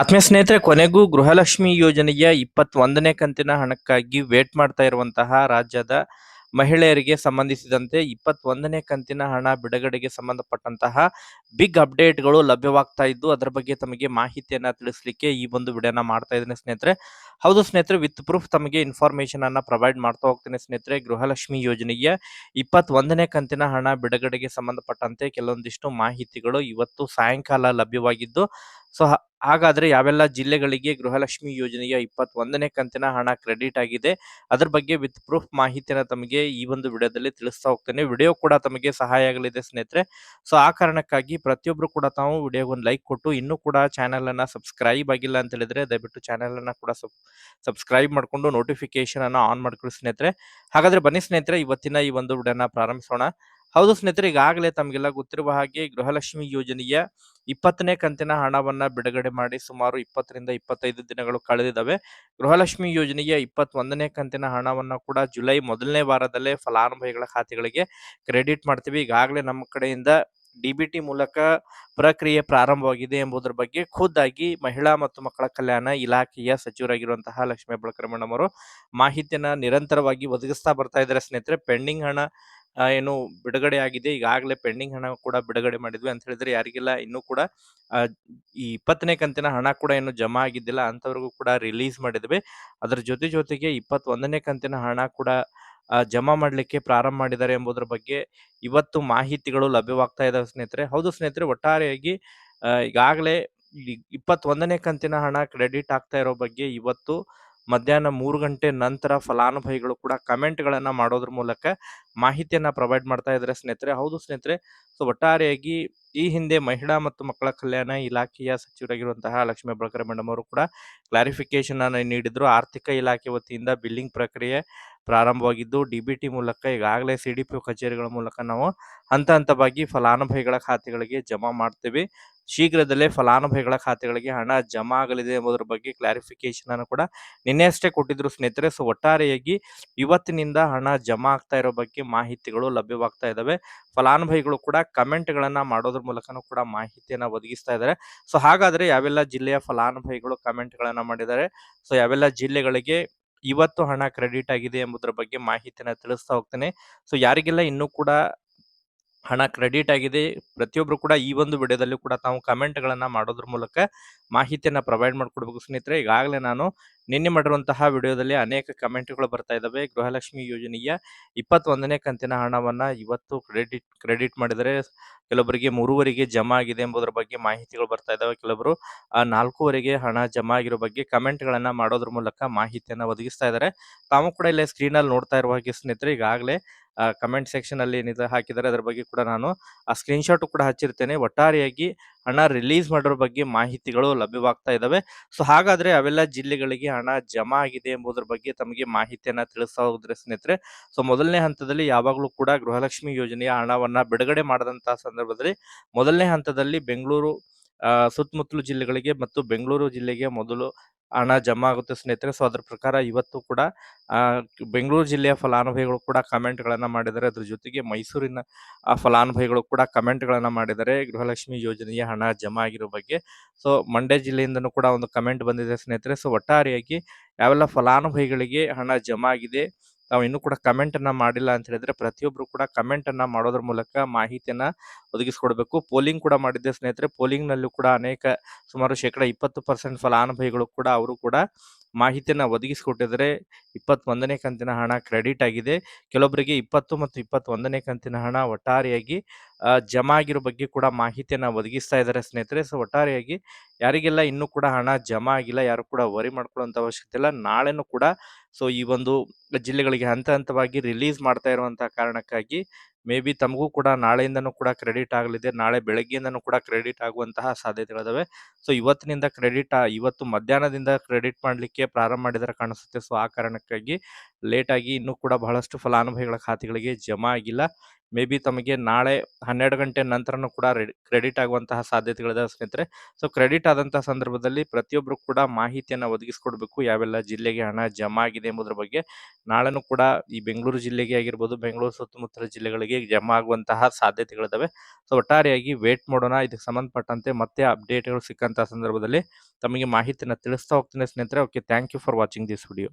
ಆತ್ಮೀಯ ಸ್ನೇಹಿತರೆ, ಕೊನೆಗೂ ಗೃಹಲಕ್ಷ್ಮಿ ಯೋಜನೆಯ ಇಪ್ಪತ್ತೊಂದನೇ ಕಂತಿನ ಹಣಕ್ಕಾಗಿ ವೇಟ್ ಮಾಡ್ತಾ ಇರುವಂತಹ ರಾಜ್ಯದ ಮಹಿಳೆಯರಿಗೆ ಸಂಬಂಧಿಸಿದಂತೆ ಇಪ್ಪತ್ತೊಂದನೇ ಕಂತಿನ ಹಣ ಬಿಡುಗಡೆಗೆ ಸಂಬಂಧಪಟ್ಟಂತಹ ಬಿಗ್ ಅಪ್ಡೇಟ್ಗಳು ಲಭ್ಯವಾಗ್ತಾ ಇದ್ದು, ಅದರ ಬಗ್ಗೆ ತಮಗೆ ಮಾಹಿತಿಯನ್ನ ತಿಳಿಸಲಿಕ್ಕೆ ಈ ಒಂದು ವಿಡಿಯೋನ ಮಾಡ್ತಾ ಇದ್ದೇನೆ ಸ್ನೇಹಿತರೆ. ಹೌದು ಸ್ನೇಹಿತರೆ, ವಿತ್ ಪ್ರೂಫ್ ತಮಗೆ ಇನ್ಫಾರ್ಮೇಶನ್ ಅನ್ನ ಪ್ರೊವೈಡ್ ಮಾಡ್ತಾ ಹೋಗ್ತೇನೆ ಸ್ನೇಹಿತರೆ. ಗೃಹಲಕ್ಷ್ಮಿ ಯೋಜನೆಯ ಇಪ್ಪತ್ತೊಂದನೇ ಕಂತಿನ ಹಣ ಬಿಡುಗಡೆಗೆ ಸಂಬಂಧಪಟ್ಟಂತೆ ಕೆಲವೊಂದಿಷ್ಟು ಮಾಹಿತಿಗಳು ಇವತ್ತು ಸಾಯಂಕಾಲ ಲಭ್ಯವಾಗಿದ್ದು ಸೊ ಹಾಗಾದ್ರೆ ಯಾವೆಲ್ಲ ಜಿಲ್ಲೆಗಳಿಗೆ ಗೃಹಲಕ್ಷ್ಮಿ ಯೋಜನೆಯ ಇಪ್ಪತ್ತೊಂದನೇ ಕಂತಿನ ಹಣ ಕ್ರೆಡಿಟ್ ಆಗಿದೆ, ಅದ್ರ ಬಗ್ಗೆ ವಿತ್ ಪ್ರೂಫ್ ಮಾಹಿತಿನ ತಮಗೆ ಈ ಒಂದು ವಿಡಿಯೋದಲ್ಲಿ ತಿಳಿಸ್ತಾ ಹೋಗ್ತೇನೆ. ವಿಡಿಯೋ ಕೂಡ ತಮಗೆ ಸಹಾಯ ಆಗಲಿದೆ ಸ್ನೇಹಿತರೆ. ಸೊ ಆ ಕಾರಣಕ್ಕಾಗಿ ಪ್ರತಿಯೊಬ್ರು ಕೂಡ ತಾವು ವಿಡಿಯೋಗೆ ಒಂದು ಲೈಕ್ ಕೊಟ್ಟು, ಇನ್ನೂ ಕೂಡ ಚಾನೆಲ್ ಅನ್ನ ಸಬ್ಸ್ಕ್ರೈಬ್ ಆಗಿಲ್ಲ ಅಂತ ಹೇಳಿದ್ರೆ ದಯವಿಟ್ಟು ಚಾನೆಲ್ ಅನ್ನ ಕೂಡ ಸಬ್ಸ್ಕ್ರೈಬ್ ಮಾಡಿಕೊಂಡು ನೋಟಿಫಿಕೇಶನ್ ಅನ್ನ ಆನ್ ಮಾಡ್ಕೊಳ್ಳಿ ಸ್ನೇಹಿತರೆ. ಹಾಗಾದ್ರೆ ಬನ್ನಿ ಸ್ನೇಹಿತರೆ, ಇವತ್ತಿನ ಈ ಒಂದು ವಿಡಿಯೋನ ಪ್ರಾರಂಭಿಸೋಣ. ಹೌದು ಸ್ನೇಹಿತರೆ, ಈಗಾಗಲೇ ತಮಗೆಲ್ಲ ಗೊತ್ತಿರುವ ಹಾಗೆ ಗೃಹಲಕ್ಷ್ಮಿ ಯೋಜನೆಯ ಇಪ್ಪತ್ತನೇ ಕಂತಿನ ಹಣವನ್ನ ಬಿಡುಗಡೆ ಮಾಡಿ ಸುಮಾರು ಇಪ್ಪತ್ತರಿಂದ ಇಪ್ಪತ್ತೈದು ದಿನಗಳು ಕಳೆದಿದ್ದಾವೆ. ಗೃಹಲಕ್ಷ್ಮಿ ಯೋಜನೆಯ ಇಪ್ಪತ್ತೊಂದನೇ ಕಂತಿನ ಹಣವನ್ನ ಕೂಡ ಜುಲೈ ಮೊದಲನೇ ವಾರದಲ್ಲೇ ಫಲಾನುಭವಿಗಳ ಖಾತೆಗಳಿಗೆ ಕ್ರೆಡಿಟ್ ಮಾಡ್ತೀವಿ. ಈಗಾಗಲೇ ನಮ್ಮ ಕಡೆಯಿಂದ ಡಿಬಿಟಿ ಮೂಲಕ ಪ್ರಕ್ರಿಯೆ ಪ್ರಾರಂಭವಾಗಿದೆ ಎಂಬುದರ ಬಗ್ಗೆ ಖುದ್ದಾಗಿ ಮಹಿಳಾ ಮತ್ತು ಮಕ್ಕಳ ಕಲ್ಯಾಣ ಇಲಾಖೆಯ ಸಚಿವರಾಗಿರುವಂತಹ ಲಕ್ಷ್ಮೀ ಹೆಬ್ಬಾಳ್ಕರ್ ಮೇಡಮ್ ಅವರು ಮಾಹಿತಿಯನ್ನ ನಿರಂತರವಾಗಿ ಒದಗಿಸ್ತಾ ಬರ್ತಾ ಇದ್ದಾರೆ ಸ್ನೇಹಿತರೆ. ಪೆಂಡಿಂಗ್ ಹಣ ಏನು ಬಿಡುಗಡೆ ಆಗಿದೆ. ಈಗಾಗಲೇ ಪೆಂಡಿಂಗ್ ಹಣ ಕೂಡ ಬಿಡುಗಡೆ ಮಾಡಿದ್ವಿ ಅಂತ ಹೇಳಿದ್ರೆ ಯಾರಿಗೆಲ್ಲ, ಇನ್ನೂ ಕೂಡ ಈ ಇಪ್ಪತ್ತನೇ ಕಂತಿನ ಹಣ ಕೂಡ ಏನು ಜಮಾ ಆಗಿದ್ದಿಲ್ಲ ಅಂತವ್ರಿಗೂ ಕೂಡ ರಿಲೀಸ್ ಮಾಡಿದ್ವಿ. ಅದರ ಜೊತೆ ಜೊತೆಗೆ ಇಪ್ಪತ್ತೊಂದನೇ ಕಂತಿನ ಹಣ ಕೂಡ ಜಮಾ ಮಾಡಲಿಕ್ಕೆ ಪ್ರಾರಂಭ ಮಾಡಿದ್ದಾರೆ ಎಂಬುದರ ಬಗ್ಗೆ ಇವತ್ತು ಮಾಹಿತಿಗಳು ಲಭ್ಯವಾಗ್ತಾ ಇದಾವೆ ಸ್ನೇಹಿತರೆ. ಹೌದು ಸ್ನೇಹಿತರೆ, ಒಟ್ಟಾರೆಯಾಗಿ ಈಗಾಗಲೇ ಇಪ್ಪತ್ತೊಂದನೇ ಕಂತಿನ ಹಣ ಕ್ರೆಡಿಟ್ ಆಗ್ತಾ ಇರೋ ಬಗ್ಗೆ ಇವತ್ತು ಮಧ್ಯಾಹ್ನ ಮೂರು ಗಂಟೆ ನಂತರ ಫಲಾನುಭವಿಗಳು ಕೂಡ ಕಮೆಂಟ್ಗಳನ್ನು ಮಾಡೋದ್ರ ಮೂಲಕ ಮಾಹಿತಿಯನ್ನು ಪ್ರೊವೈಡ್ ಮಾಡ್ತಾ ಇದ್ದಾರೆ ಸ್ನೇಹಿತರೆ. ಹೌದು ಸ್ನೇಹಿತರೆ, ಸೊ ಒಟ್ಟಾರೆಯಾಗಿ ಈ ಹಿಂದೆ ಮಹಿಳಾ ಮತ್ತು ಮಕ್ಕಳ ಕಲ್ಯಾಣ ಇಲಾಖೆಯ ಸಚಿವರಾಗಿರುವಂತಹ ಲಕ್ಷ್ಮೀ ಬಳಕರೆ ಮೇಡಮ್ ಅವರು ಕೂಡ ಕ್ಲಾರಿಫಿಕೇಶನ್ ಅನ್ನು ನೀಡಿದ್ರು. ಆರ್ಥಿಕ ಇಲಾಖೆ ವತಿಯಿಂದ ಬಿಲ್ಲಿಂಗ್ ಪ್ರಕ್ರಿಯೆ ಪ್ರಾರಂಭವಾಗಿದ್ದು ಡಿ ಮೂಲಕ ಈಗಾಗಲೇ ಸಿ ಡಿ ಪಿ ಕಚೇರಿಗಳ ಮೂಲಕ ನಾವು ಹಂತ ಹಂತವಾಗಿ ಫಲಾನುಭವಿಗಳ ಖಾತೆಗಳಿಗೆ ಜಮಾ ಮಾಡ್ತೇವೆ. ಶೀಘ್ರದಲ್ಲೇ ಫಲಾನುಭವಿಗಳ ಖಾತೆಗಳಿಗೆ ಹಣ ಜಮಾ ಆಗಲಿದೆ ಎಂಬುದರ ಬಗ್ಗೆ ಕ್ಲಾರಿಫಿಕೇಶನ್ ಅನ್ನು ಕೂಡ ನಿನ್ನೆ ಅಷ್ಟೇ ಕೊಟ್ಟಿದ್ರು ಸ್ನೇಹಿತರೆ. ಸೊ ಒಟ್ಟಾರೆಯಾಗಿ ಇವತ್ತಿನಿಂದ ಹಣ ಜಮಾ ಆಗ್ತಾ ಇರೋ ಬಗ್ಗೆ ಮಾಹಿತಿಗಳು ಲಭ್ಯವಾಗ್ತಾ ಇದಾವೆ ಫಲಾನುಭವಿಗಳು ಕೂಡ ಕಮೆಂಟ್ಗಳನ್ನ ಮಾಡೋದ್ರ ಮೂಲಕನೂ ಕೂಡ ಮಾಹಿತಿಯನ್ನ ಒದಗಿಸ್ತಾ ಇದ್ದಾರೆ. ಸೊ ಹಾಗಾದ್ರೆ ಯಾವೆಲ್ಲ ಜಿಲ್ಲೆಯ ಫಲಾನುಭವಿಗಳು ಕಮೆಂಟ್ಗಳನ್ನ ಮಾಡಿದ್ದಾರೆ? ಸೊ ಯಾವೆಲ್ಲ ಜಿಲ್ಲೆಗಳಿಗೆ ಇವತ್ತು ಹಣ ಕ್ರೆಡಿಟ್ ಆಗಿದೆ ಎಂಬುದರ ಬಗ್ಗೆ ಮಾಹಿತಿಯನ್ನ ತಿಳಿಸ್ತಾ ಹೋಗ್ತೇನೆ. ಸೊ ಯಾರಿಗೆಲ್ಲ ಇನ್ನೂ ಕೂಡ ಹಣ ಕ್ರೆಡಿಟ್ ಆಗಿದೆ. ಪ್ರತಿಯೊಬ್ಬರು ಕೂಡ ಈ ಒಂದು ವಿಡಿಯೋದಲ್ಲಿ ಕೂಡ ತಾವು ಕಮೆಂಟ್ಗಳನ್ನ ಮಾಡೋದ್ರ ಮೂಲಕ ಮಾಹಿತಿಯನ್ನ ಪ್ರೊವೈಡ್ ಮಾಡ್ಕೊಡ್ಬೇಕು ಸ್ನೇಹಿತರೆ. ಈಗಾಗಲೇ ನಾನು ನಿನ್ನೆ ಮಾಡಿರುವಂತಹ ವಿಡಿಯೋದಲ್ಲಿ ಅನೇಕ ಕಮೆಂಟ್ಗಳು ಬರ್ತಾ ಇದ್ದಾವೆ ಗೃಹಲಕ್ಷ್ಮಿ ಯೋಜನೆಯ ಇಪ್ಪತ್ತೊಂದನೇ ಕಂತಿನ ಹಣವನ್ನ ಇವತ್ತು ಕ್ರೆಡಿಟ್ ಕ್ರೆಡಿಟ್ ಮಾಡಿದರೆ ಕೆಲವರಿಗೆ ಮೂರುವರೆಗೆ ಜಮಾ ಆಗಿದೆ ಎಂಬುದರ ಬಗ್ಗೆ ಮಾಹಿತಿಗಳು ಬರ್ತಾ ಇದ್ದಾವೆ ಕೆಲವರು ನಾಲ್ಕೂವರೆಗೆ ಹಣ ಜಮಾ ಆಗಿರೋ ಬಗ್ಗೆ ಕಮೆಂಟ್ಗಳನ್ನ ಮಾಡೋದ್ರ ಮೂಲಕ ಮಾಹಿತಿಯನ್ನ ಒದಗಿಸ್ತಾ ಇದ್ದಾರೆ ತಾವು ಕೂಡ ಇಲ್ಲೇ ಸ್ಕ್ರೀನಲ್ಲಿ ನೋಡ್ತಾ ಇರುವ ಹಾಗೆ ಸ್ನೇಹಿತರೆ, ಈಗಾಗಲೇ ಕಮೆಂಟ್ ಸೆಕ್ಷನ್ ಅಲ್ಲಿ ಏನಿದೆ ಹಾಕಿದ್ದಾರೆ, ಅದರ ಬಗ್ಗೆ ಕೂಡ ನಾನು ಆ ಸ್ಕ್ರೀನ್ ಶಾಟ್ ಕೂಡ ಹಚ್ಚಿರ್ತೇನೆ. ಒಟ್ಟಾರೆಯಾಗಿ ಹಣ ರಿಲೀಸ್ ಮಾಡಿರೋ ಬಗ್ಗೆ ಮಾಹಿತಿಗಳು ಲಭ್ಯವಾಗ್ತಾ ಇದ್ದಾವೆ ಸೊ ಹಾಗಾದ್ರೆ ಅವೆಲ್ಲ ಜಿಲ್ಲೆಗಳಿಗೆ ಹಣ ಜಮಾ ಆಗಿದೆ ಎಂಬುದರ ಬಗ್ಗೆ ತಮಗೆ ಮಾಹಿತಿಯನ್ನ ತಿಳಿಸ್ತಾ ಹೋದ್ರೆ ಸ್ನೇಹಿತರೆ ಸೊ ಮೊದಲನೇ ಹಂತದಲ್ಲಿ ಯಾವಾಗಲೂ ಕೂಡ ಗೃಹಲಕ್ಷ್ಮಿ ಯೋಜನೆಯ ಹಣವನ್ನ ಬಿಡುಗಡೆ ಮಾಡಿದಂತಹ ಸಂದರ್ಭದಲ್ಲಿ ಮೊದಲನೇ ಹಂತದಲ್ಲಿ ಬೆಂಗಳೂರು ಸುತ್ತಮುತ್ತಲು ಜಿಲ್ಲೆಗಳಿಗೆ ಮತ್ತು ಬೆಂಗಳೂರು ಜಿಲ್ಲೆಗೆ ಮೊದಲು ಹಣ ಜಮಾ ಆಗುತ್ತೆ ಸ್ನೇಹಿತರೆ. ಸೊ ಅದರ ಪ್ರಕಾರ ಇವತ್ತು ಕೂಡ ಬೆಂಗಳೂರು ಜಿಲ್ಲೆಯ ಫಲಾನುಭವಿಗಳು ಕೂಡ ಕಮೆಂಟ್ಗಳನ್ನು ಮಾಡಿದ್ದಾರೆ. ಅದ್ರ ಜೊತೆಗೆ ಮೈಸೂರಿನ ಫಲಾನುಭವಿಗಳು ಕೂಡ ಕಮೆಂಟ್ಗಳನ್ನು ಮಾಡಿದ್ದಾರೆ. ಗೃಹಲಕ್ಷ್ಮಿ ಯೋಜನೆಯ ಹಣ ಜಮಾ ಆಗಿರೋ ಬಗ್ಗೆ. ಸೊ ಮಂಡ್ಯ ಜಿಲ್ಲೆಯಿಂದನೂ ಕೂಡ ಒಂದು ಕಮೆಂಟ್ ಬಂದಿದೆ ಸ್ನೇಹಿತರೆ. ಸೊ ಒಟ್ಟಾರೆಯಾಗಿ ಯಾವೆಲ್ಲ ಫಲಾನುಭವಿಗಳಿಗೆ ಹಣ ಜಮಾ ಆಗಿದೆ ತಾವು ಇನ್ನೂ ಕೂಡ ಕಮೆಂಟ್ ಅನ್ನ ಮಾಡಿಲ್ಲ ಅಂತ ಹೇಳಿದ್ರೆ ಪ್ರತಿಯೊಬ್ರು ಕೂಡ ಕಮೆಂಟ್ ಅನ್ನ ಮಾಡೋದ್ರ ಮೂಲಕ ಮಾಹಿತಿಯನ್ನ ಒದಗಿಸ್ಕೊಡ್ಬೇಕು. ಪೋಲಿಂಗ್ ಕೂಡ ಮಾಡಿದ್ದೆ ಸ್ನೇಹಿತರೆ. ಪೋಲಿಂಗ್ ನಲ್ಲೂ ಕೂಡ ಅನೇಕ ಸುಮಾರು ಶೇಕಡ ಇಪ್ಪತ್ತು ಪರ್ಸೆಂಟ್ ಫಲಾನುಭವಿಗಳು ಕೂಡ ಅವರು ಕೂಡ ಮಾಹಿತಿಯನ್ನ ಒದಗಿಸಿಕೊಟ್ಟಿದ್ರೆ ಇಪ್ಪತ್ತೊಂದನೇ ಕಂತಿನ ಹಣ ಕ್ರೆಡಿಟ್ ಆಗಿದೆ. ಕೆಲವೊಬ್ಬರಿಗೆ ಇಪ್ಪತ್ತು ಮತ್ತು ಇಪ್ಪತ್ತೊಂದನೇ ಕಂತಿನ ಹಣ ಒಟ್ಟಾರೆಯಾಗಿ ಜಮಾ ಆಗಿರೋ ಬಗ್ಗೆ ಕೂಡ ಮಾಹಿತಿಯನ್ನು ಒದಗಿಸ್ತಾ ಇದ್ದಾರೆ ಸ್ನೇಹಿತರೆ. ಸೊ, ಒಟ್ಟಾರೆಯಾಗಿ ಯಾರಿಗೆಲ್ಲ ಇನ್ನೂ ಕೂಡ ಹಣ ಜಮಾ ಆಗಿಲ್ಲ, ಯಾರು ಕೂಡ ವರಿ ಮಾಡ್ಕೊಳ್ಳೋಂಥ ಅವಶ್ಯಕತೆ ಇಲ್ಲ, ನಾಳೆನೂ ಕೂಡ, ಸೊ, ಈ ಒಂದು ಜಿಲ್ಲೆಗಳಿಗೆ ಹಂತ ಹಂತವಾಗಿ ರಿಲೀಸ್ ಮಾಡ್ತಾ ಇರುವಂತಹ ಕಾರಣಕ್ಕಾಗಿ ಮೇ ಬಿ ತಮಗೂ ಕೂಡ ನಾಳೆಯಿಂದನೂ ಕೂಡ ಕ್ರೆಡಿಟ್ ಆಗಲಿದೆ. ನಾಳೆ ಬೆಳಗ್ಗೆಯಿಂದನೂ ಕೂಡ ಕ್ರೆಡಿಟ್ ಆಗುವಂತಹ ಸಾಧ್ಯತೆಗಳಿದಾವೆ. ಸೊ ಇವತ್ತಿನಿಂದ ಕ್ರೆಡಿಟ್ ಇವತ್ತು ಮಧ್ಯಾಹ್ನದಿಂದ ಕ್ರೆಡಿಟ್ ಮಾಡಲಿಕ್ಕೆ ಪ್ರಾರಂಭ ಮಾಡಿದರೆ ಕಾಣಿಸುತ್ತೆ. ಸೊ ಆ ಕಾರಣಕ್ಕಾಗಿ ಲೇಟಾಗಿ ಇನ್ನೂ ಕೂಡ ಬಹಳಷ್ಟು ಫಲಾನುಭವಿಗಳ ಖಾತೆಗಳಿಗೆ ಜಮಾ ಆಗಿಲ್ಲ. ಮೇ ಬಿ ತಮಗೆ ನಾಳೆ ಹನ್ನೆರಡು ಗಂಟೆ ನಂತರನೂ ಕೂಡ ಕ್ರೆಡಿಟ್ ಆಗುವಂತಹ ಸಾಧ್ಯತೆಗಳಿದೆ ಸ್ನೇಹಿತರೆ. ಸೊ, ಕ್ರೆಡಿಟ್ ಆದಂತಹ ಸಂದರ್ಭದಲ್ಲಿ ಪ್ರತಿಯೊಬ್ಬರು ಕೂಡ ಮಾಹಿತಿಯನ್ನು ಒದಗಿಸ್ಕೊಡ್ಬೇಕು. ಯಾವೆಲ್ಲ ಜಿಲ್ಲೆಗೆ ಹಣ ಜಮಾ ಆಗಿದೆ ಎಂಬುದರ ಬಗ್ಗೆ ನಾಳೆನೂ ಕೂಡ ಈ ಬೆಂಗಳೂರು ಜಿಲ್ಲೆಗೆ ಆಗಿರ್ಬೋದು, ಬೆಂಗಳೂರು ಸುತ್ತಮುತ್ತಲ ಜಿಲ್ಲೆಗಳಿಗೆ ಜಮಾ ಆಗುವಂತಹ ಸಾಧ್ಯತೆಗಳಿದಾವೆ. ಸೊ, ಒಟ್ಟಾರೆಯಾಗಿ ವೇಟ್ ಮಾಡೋಣ. ಇದಕ್ಕೆ ಸಂಬಂಧಪಟ್ಟಂತೆ ಮತ್ತೆ ಅಪ್ಡೇಟ್ಗಳು ಸಿಕ್ಕಂತಹ ಸಂದರ್ಭದಲ್ಲಿ ತಮಗೆ ಮಾಹಿತಿಯನ್ನು ತಿಳಿಸ್ತಾ ಹೋಗ್ತೀನಿ ಸ್ನೇಹಿತರೆ. Okay, thank you for watching this video.